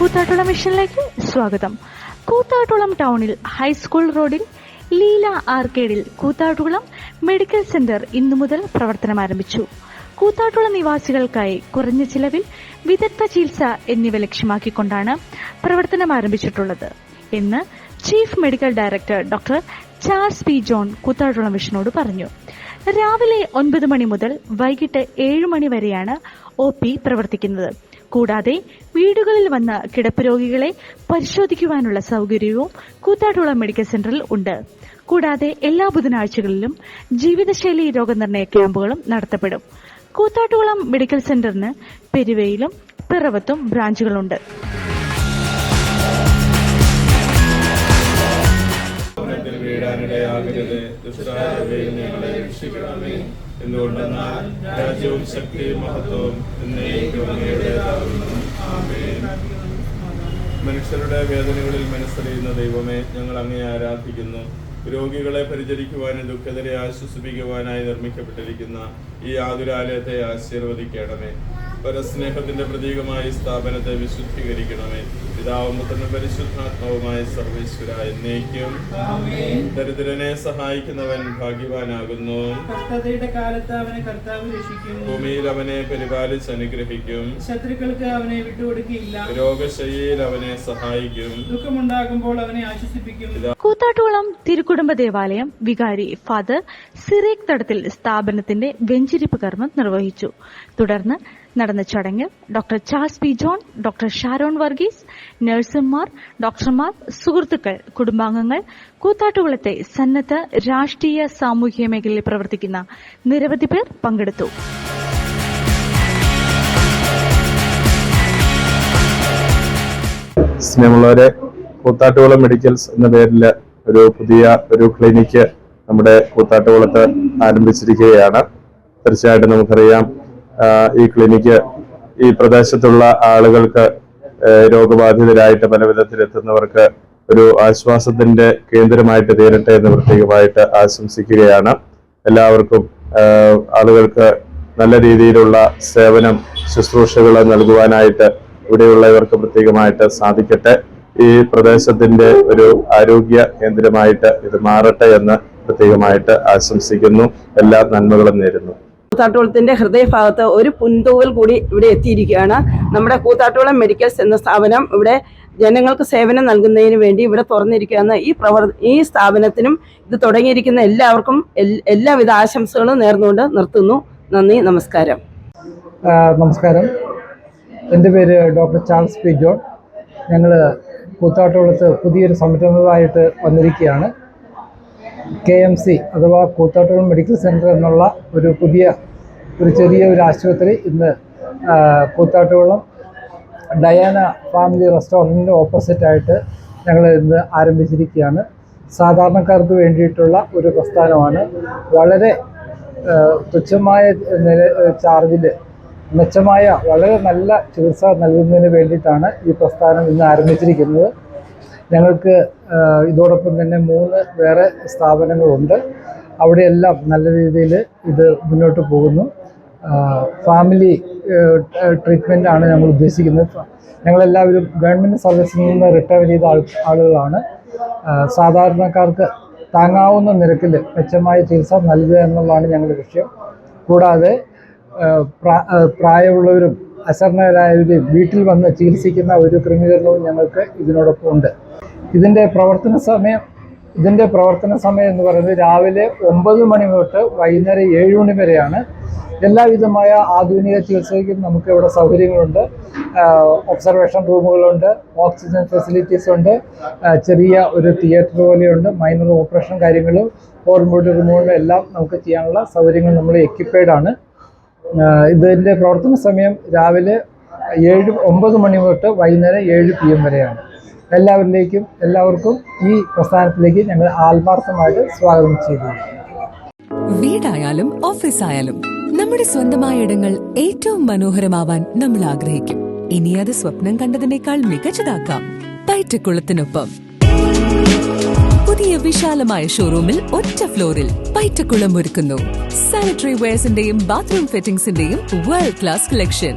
കൂത്താട്ടുളം മിഷനിലേക്ക് സ്വാഗതം. കൂത്താട്ടുളം ടൗണിൽ ഹൈസ്കൂൾ റോഡിൽ ലീല ആർക്കേഡിൽ കൂത്താട്ടുളം മെഡിക്കൽ സെന്റർ ഇന്നു മുതൽ പ്രവർത്തനം ആരംഭിച്ചു. കൂത്താട്ടുളം നിവാസികൾക്കായി കുറഞ്ഞ ചിലവിൽ വിദഗ്ധ ചികിത്സ എന്നിവ ലക്ഷ്യമാക്കിക്കൊണ്ടാണ് പ്രവർത്തനം ആരംഭിച്ചിട്ടുള്ളത്. എന്ന് chief medical director doctor Charles P John Koothattukulam മിഷനോട് പറഞ്ഞു. രാവിലെ ഒൻപത് മണി മുതൽ വൈകിട്ട് ഏഴ് മണി വരെയാണ് ഒ പി പ്രവർത്തിക്കുന്നത്. കൂടാതെ വീടുകളിൽ വന്ന കിടപ്പ് രോഗികളെ പരിശോധിക്കുവാനുള്ള സൗകര്യവും കൂത്താട്ടുള മെഡിക്കൽ സെന്ററിൽ ഉണ്ട്. കൂടാതെ എല്ലാ ബുധനാഴ്ചകളിലും ജീവിതശൈലി രോഗനിർണയ ക്യാമ്പുകളും നടത്തപ്പെടും. കൂത്താട്ടുകുളം മെഡിക്കൽ സെന്ററിന് പെരുവയിലും പിറവത്തും ബ്രാഞ്ചുകളുണ്ട്. രക്ഷിക്കണമേ എന്തുകൊണ്ടെന്നാൽ രാജ്യവും ശക്തിയും മഹത്വവും മനുഷ്യരുടെ വേദനകളിൽ മനസ്സറിയുന്ന ദൈവമേ ഞങ്ങൾ അങ്ങേ ആരാധിക്കുന്നു. രോഗികളെ പരിചരിക്കുവാനും ദുഃഖതരെ ആശ്വസിപ്പിക്കുവാനായി നിർമ്മിക്കപ്പെട്ടിരിക്കുന്ന ഈ ആതുരാലയത്തെ ആശീർവദിക്കണമേ. പരസ്നേഹത്തിന്റെ പ്രതീകമായി സ്ഥാപനത്തെ വിശുദ്ധീകരിക്കണമേ. പിതാവും പുത്രനും പരിശുദ്ധാത്മാവുമായ സർവേശ്വര എന്നേക്കും. ദരിദ്രനെ സഹായിക്കുന്നവൻ ഭാഗ്യവാനാകുന്നു. കഷ്ടതയുടെ കാലത്ത് അവനെ കർത്താവ് രക്ഷിക്കും ഭൂമിയിൽ അവനെ പരിപാലിച്ച് അനുഗ്രഹിക്കും. ശത്രുക്കൾക്ക് അവനെ വിട്ടുകൊടുക്കുകയില്ല. രോഗശയ്യയിൽ അവനെ സഹായിക്കും. ദുഃഖമുണ്ടാകുമ്പോൾ അവനെ ആശ്വസിപ്പിക്കും. കൂത്താട്ടുകുളം തിരുക്കുടുംബ ദേവാലയം വികാരി ഫാദർ സിറേക് തടത്തിൽ സ്ഥാപനത്തിന്റെ വെഞ്ചിരിപ്പ് കർമ്മം നിർവഹിച്ചു. തുടർന്ന് നടന്ന ചടങ്ങിൽ doctor Charles P John doctor Sharon Varghese നഴ്സുമാർ ഡോക്ടർമാർ സുഹൃത്തുക്കൾ കുടുംബാംഗങ്ങൾ കൂത്താട്ടുകുളത്തെ സന്നദ്ധ രാഷ്ട്രീയ സാമൂഹിക മേഖലയിൽ പ്രവർത്തിക്കുന്ന നിരവധി പേർ പങ്കെടുത്തു. സ്നേഹമുള്ളവരെ കൂത്താട്ടുകുളം മെഡിക്കൽസ് എന്ന പേരിൽ ഒരു പുതിയ ഒരു ക്ലിനിക്ക് നമ്മുടെ കൂത്താട്ടുകുളത്ത് ആരംഭിച്ചിരിക്കുകയാണ്. തീർച്ചയായിട്ടും നമുക്കറിയാം ഈ ക്ലിനിക്ക് ഈ പ്രദേശത്തുള്ള ആളുകൾക്ക് രോഗബാധിതരായിട്ട് പല വിധത്തിലെത്തുന്നവർക്ക് ഒരു ആശ്വാസത്തിന്റെ കേന്ദ്രമായിട്ട് തീരട്ടെ എന്ന് പ്രത്യേകമായിട്ട് ആശംസിക്കുകയാണ്. എല്ലാവർക്കും ആളുകൾക്ക് നല്ല രീതിയിലുള്ള സേവനം ശുശ്രൂഷകൾ നൽകുവാനായിട്ട് ഇവിടെയുള്ളവർക്ക് പ്രത്യേകമായിട്ട് സാധിക്കട്ടെ. ഈ പ്രദേശത്തിന്റെ ഒരു ആരോഗ്യ കേന്ദ്രമായിട്ട് ഇത് മാറട്ടെ എന്ന് പ്രത്യേകമായിട്ട് ആശംസിക്കുന്നു. എല്ലാ നന്മകളും നേരുന്നു. കൂത്താട്ടുകുളത്തിന്റെ ഹൃദയഭാഗത്ത് ഒരു പുൻതൂവൽ കൂടി ഇവിടെ എത്തിയിരിക്കുകയാണ്. നമ്മുടെ കൂത്താട്ടുകുളം മെഡിക്കൽസ് എന്ന സ്ഥാപനം ഇവിടെ ജനങ്ങൾക്ക് സേവനം നൽകുന്നതിന് വേണ്ടി ഇവിടെ തുറന്നിരിക്കുകയാണ്. ഈ പ്രവർ ഈ സ്ഥാപനത്തിനും ഇത് തുടങ്ങിയിരിക്കുന്ന എല്ലാവർക്കും എല്ലാവിധ ആശംസകളും നേർന്നുകൊണ്ട് നിർത്തുന്നു. നന്ദി നമസ്കാരം. നമസ്കാരം. എന്റെ പേര് ഡോക്ടർ ചാൾസ് പി ജോൺ. ഞങ്ങൾ കൂത്താട്ടുകുളത്ത് പുതിയൊരു സംരംഭമായിട്ട് വന്നിരിക്കുകയാണ്. കെ എം സി അഥവാ കൂത്താട്ടുകുളം മെഡിക്കൽ സെന്റർ എന്നുള്ള ഒരു പുതിയ ഒരു ചെറിയ ഒരു ആശുപത്രി ഇന്ന് കൂത്താട്ടുകുളം ഡയാന ഫാമിലി റെസ്റ്റോറന്റിന്റെ ഓപ്പോസിറ്റായിട്ട് ഞങ്ങൾ ഇന്ന് ആരംഭിച്ചിരിക്കുകയാണ്. സാധാരണക്കാർക്ക് വേണ്ടിയിട്ടുള്ള ഒരു പ്രസ്ഥാനമാണ്. വളരെ തുച്ഛമായ നില ചാർജിൽ മെച്ചമായ വളരെ നല്ല ചികിത്സ നൽകുന്നതിന് വേണ്ടിയിട്ടാണ് ഈ പ്രസ്ഥാനം ഇന്ന് ആരംഭിച്ചിരിക്കുന്നത്. ഞങ്ങൾക്ക് ഇതോടൊപ്പം തന്നെ മൂന്ന് വേറെ സ്ഥാപനങ്ങളുണ്ട്. അവിടെയെല്ലാം നല്ല രീതിയിൽ ഇത് മുന്നോട്ട് പോകുന്നു. ഫാമിലി ട്രീറ്റ്മെന്റ് ആണ് ഞങ്ങൾ ഉദ്ദേശിക്കുന്നത്. ഞങ്ങളെല്ലാവരും ഗവൺമെന്റ് സർവീസിൽ നിന്ന് റിട്ടയർ ചെയ്ത ആളുകളാണ്. സാധാരണക്കാർക്ക് താങ്ങാവുന്ന നിരക്കിൽ മെച്ചമായ ചികിത്സ നൽകുക എന്നുള്ളതാണ് ഞങ്ങളുടെ ലക്ഷ്യം. കൂടാതെ പ്രായമുള്ളവരും അസരണരായവരെയും വീട്ടിൽ വന്ന് ചികിത്സിക്കുന്ന ഒരു ക്രമീകരണവും ഞങ്ങൾക്ക് ഇതിനോടൊപ്പം ഉണ്ട്. ഇതിന്റെ പ്രവർത്തന സമയം ഇതിന്റെ പ്രവർത്തന സമയം എന്ന് പറയുന്നത് രാവിലെ ഒമ്പത് മണി തൊട്ട് വൈകുന്നേരം ഏഴ് മണി വരെയാണ്. എല്ലാവിധമായ ആധുനിക ചികിത്സയ്ക്കും നമുക്ക് ഇവിടെ സൗകര്യങ്ങളുണ്ട്. ഒബ്സർവേഷൻ റൂമുകളുണ്ട് ഓക്സിജൻ ഫെസിലിറ്റീസ് ഉണ്ട് ചെറിയ ഒരു തിയേറ്റർ പോലെയുണ്ട് മൈനർ ഓപ്പറേഷൻ കാര്യങ്ങളും ഹോർമോൺ റിമൂവലും എല്ലാം നമുക്ക് ചെയ്യാനുള്ള സൗകര്യങ്ങൾ നമ്മൾ എക്യുപ്പൈഡ് ആണ്. ഇതിന്റെ പ്രവർത്തന സമയം രാവിലെ ഏഴ് ഒമ്പത് മണി തൊട്ട് വൈകുന്നേരം ഏഴ് പി എം വരെയാണ്. എല്ലാവരിലേക്കും എല്ലാവർക്കും ഈ പ്രസ്ഥാനത്തിലേക്ക് ഞങ്ങൾ ആത്മാർത്ഥമായിട്ട് സ്വാഗതം ചെയ്തു വീടായാലും ഓഫീസായാലും നമ്മുടെ സ്വന്തമായ ഇടങ്ങൾ ഏറ്റവും മനോഹരമാവാൻ നമ്മൾ ആഗ്രഹിക്കും. ഇനി അത് സ്വപ്നം കണ്ടതിനേക്കാൾ മികച്ചതാക്കാം. പയറ്റക്കുളത്തിനൊപ്പം പുതിയ വിശാലമായ ഷോറൂമിൽ ഒറ്റ ഫ്ലോറിൽ പയറ്റക്കുളം ഒരുക്കുന്നു. സാനിറ്ററി വെയർസിന്റെയും ബാത്റൂം ഫിറ്റിംഗ്സിന്റെയും വേൾഡ് ക്ലാസ് കളക്ഷൻ